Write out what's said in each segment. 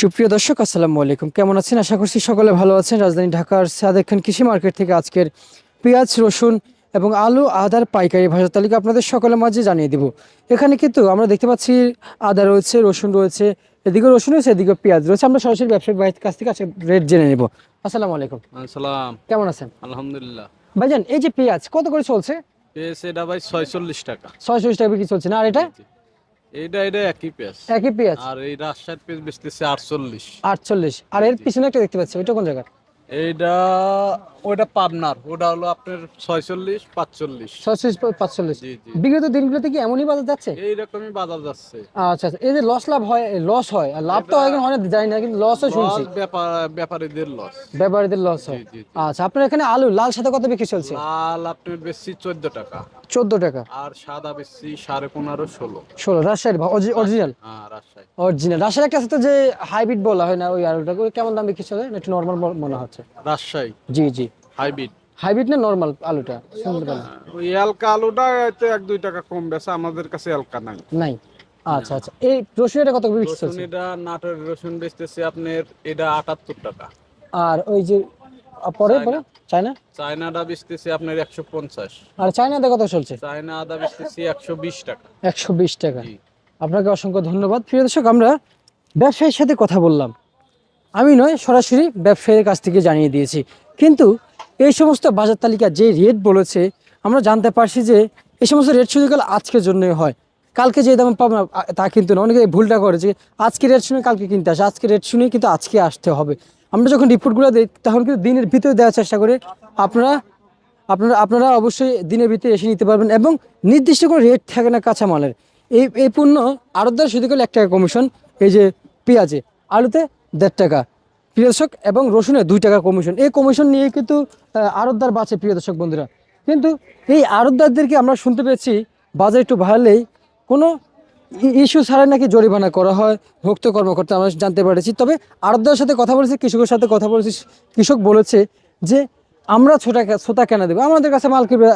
সুপ্রিয় দর্শক আসসালামু আলাইকুম। কেমন আছেন? আশা করছি সকলে ভালো আছেন। রাজধানী ঢাকার সাদেক খান কৃষি মার্কেট থেকে আজকের পেঁয়াজ রসুন এবং আলু আদার পাইকারি ভাষা তালিকা আপনাদের সকলের মাঝে জানিয়ে দিব। এখানে কিন্তু আমরা দেখতে পাচ্ছি আদা রয়েছে রসুন রয়েছে এদিকে রসুন রয়েছে এদিকে পেঁয়াজ রয়েছে। আমরা সরাসরি ব্যবসায়িক ভাইয়ের কাছ থেকে আজকে রেট জেনে নেব। আসসালামু আলাইকুম। আসসালাম। কেমন আছেন? আলহামদুলিল্লাহ। ভাইজান এই যে পেঁয়াজ কত করে চলছে? পেঁয়াজ এটা ভাই ছয়চল্লিশ টাকা। ছয়শো টাকা বিক্রি চলছে না? আর এটা? এইটা এটা একই পেঁয়াজ একই পেঁয়াজ আর এই রাজশাহীর পেঁয়াজ বেচতেছে আটচল্লিশ। আটচল্লিশ। আর এর পিছনে একটা দেখতে পাচ্ছি ওইটা কোন জায়গা এইটা ওইটা পাবনার। ওটা হলো আপনার ছয়চল্লিশ পাঁচচল্লিশ। ছয়শো পাঁচচল্লিশ। বিগত দিনগুলোতে কি এমনই বাজার যাচ্ছে? এইরকমই বাজার যাচ্ছে। আচ্ছা আচ্ছা। এই যে লস লাভ হয় লস হয় আর লাভ তো হয় হয় না জানি না কিন্তু লসও শুনছি। ব্যাপারীদের লস ব্যাপারীদের লস হয়। আচ্ছা আপনার এখানে আলু লাল সাদা কত বিক্রি চলছে? লাল আপনার বেশি চোদ্দ টাকা। চোদ্দ টাকা। আর সাদা বেশি সাড়ে পনেরো ষোলো। ষোলো রাজশাহীর অরিজিনাল হ্যাঁ অরিজিনাল রাজশাহীর একটা আছে তো যে হাইব্রিড বলা হয় না ওই আলুটা কেমন দাম বিক্রি চলে? একটু নর্মাল মনে হচ্ছে। রাজশাহী। জি জি। হাইব্রিড? হাইব্রিড না নর্মাল আলুটা? পেলাম ওই এলকা আলুটা এতে এক দুই টাকা কম আমাদের কাছে এলকা নাই। নাই? আচ্ছা আচ্ছা। এই রসুন এটা কত বিক্রি এটা নাটোর রসুন বেচতেছে আপনার এটা আটাত্তর টাকা। আর ওই যে পরে পরে? চায়না? চায়নাটা বেচতেছে আপনার একশো পঞ্চাশ। আর চায়নাতে কত চলছে? চায়না আদা বেচতেছে একশো বিশ টাকা। একশো বিশ টাকা। জি। আপনাকে অসংখ্য ধন্যবাদ। প্রিয় দর্শক আমরা ব্যবসায়ীর সাথে কথা বললাম। আমি নয় সরাসরি ব্যবসায়ীর কাছ থেকে জানিয়ে দিয়েছি। কিন্তু এই সমস্ত বাজার তালিকা যে রেট বলেছে, আমরা জানতে পারছি যে এই সমস্ত রেট শুধু গেলে আজকের জন্যই হয়। কালকে যে দাম পাবো না তা কিন্তু না। অনেকে ভুলটা করে যে আজকে রেট শুনে কালকে কিনতে আসে, আজকে রেট শুনে কিন্তু আজকে আসতে হবে। আমরা যখন রিপোর্টগুলো দিই, তখন কিন্তু দিনের ভিতরে দেওয়ার চেষ্টা করে আপনারা আপনারা আপনারা অবশ্যই দিনের ভিতরে এসে নিতে পারবেন এবং নির্দিষ্ট কোনো রেট থাকে না কাঁচামালের। এই এই পণ্য আড়তদার শুধু করলে এক টাকা কমিশন, এই যে পেঁয়াজে, আলুতে দেড় টাকা। প্রিয় দর্শক, এবং রসুনে দুই টাকা কমিশন এই কমিশন নিয়ে কিন্তু আড়তদার বাঁচে প্রিয় দর্শক বন্ধুরা। কিন্তু এই আড়তদারদেরকে আমরা শুনতে পেয়েছি, বাজার একটু বাড়লেই কোনো ইস্যু ছাড়াই নাকি জরিমানা করা হয়, ভক্ত কর্মকর্তা আমরা জানতে পেরেছি। তবে আড়তদার সাথে কথা বলেছি, কৃষকের সাথে কথা বলেছি, কৃষক বলেছে যে, আমরা ছোটা শ্রোতা কেন দেবো? আমাদের কাছে মাল কিনবে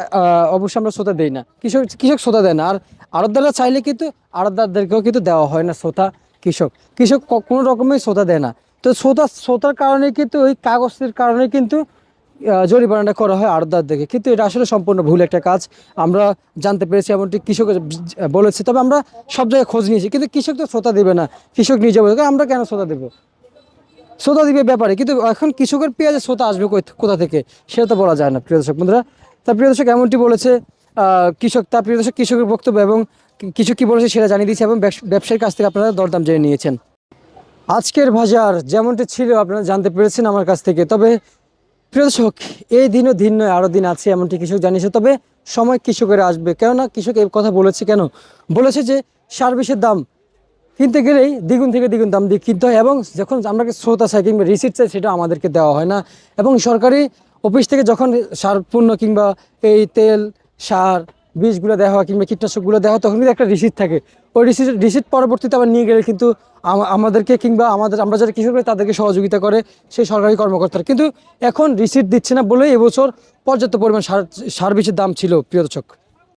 অবশ্যই আমরা শ্রোতা দেই না। কৃষক কৃষক শ্রোতা দেয় না। আর আড়তদাররা চাইলে কিন্তু আড়তদারদেরকেও কিন্তু দেওয়া হয় না শ্রোতা কৃষক। কৃষক কোনো রকমের শ্রোতা দেয় না। তো শ্রোতা, শ্রোতার কারণে কিন্তু, ওই কাগজের কারণে কিন্তু জরিমানাটা করা হয় আড়তদারদেরকে কিন্তু এটা আসলে সম্পূর্ণ ভুল একটা কাজ। আমরা জানতে পেরেছি এমনটি কৃষক বলেছে, তবে আমরা সব জায়গায় খোঁজ নিয়েছি। কিন্তু কৃষক তো শ্রোতা দেবে না। কৃষক নিজে বলে আমরা কেন শ্রোতা দেবো? শ্রোতা দিবে ব্যাপারে, কিন্তু এখন কৃষকের পেঁয়াজে শ্রোতা আসবে কোথা থেকে? সেটা তো বলা যায় না, প্রিয় দর্শক বন্ধুরা। তা প্রিয় দর্শক, এমনটি বলেছে কৃষক, তা প্রিয় দর্শক, কৃষকের বক্তব্য এবং কৃষক কী বলেছে সেটা জানিয়ে দিয়েছে এবং ব্যবস- ব্যবসায়ীর কাছ থেকে আপনারা দরদাম জেনে নিয়েছেন। আজকের বাজার যেমনটি ছিল, আপনারা জানতে পেরেছেন আমার কাছ থেকে। তবে প্রিয় দর্শক, এই দিনও দিন নয় আরও দিন আছে এমনটি কৃষক জানিয়েছে। তবে সময় কৃষকের আসবে, কেননা কৃষক এই কথা বলেছে কেন? বলেছে যে সার বিষের দাম কিনতে গেলেই দ্বিগুণ থেকে দ্বিগুণ দাম দিয়ে কিনতে হয় এবং যখন আমরা শ্রোতা চাই কিংবা রিসিট চাই, সেটা আমাদেরকে দেওয়া হয় না। এবং সরকারি অফিস থেকে যখন সার পণ্য কিংবা এই তেল, সার বীজগুলো দেওয়া হয় কিংবা কীটনাশকগুলো দেওয়া হয়, তখন কিন্তু একটা রিসিট থাকে। ওই রিসিট রিসিট পরবর্তীতে আবার নিয়ে গেলে কিন্তু আমাদেরকে কিংবা আমাদের, আমরা যারা কৃষকরা তাদেরকে সহযোগিতা করে সেই সরকারি কর্মকর্তারা। কিন্তু এখন রিসিট দিচ্ছে না বলেই এবছর পর্যাপ্ত পরিমাণ সার সার বীজের দাম ছিল, প্রিয় দর্শক।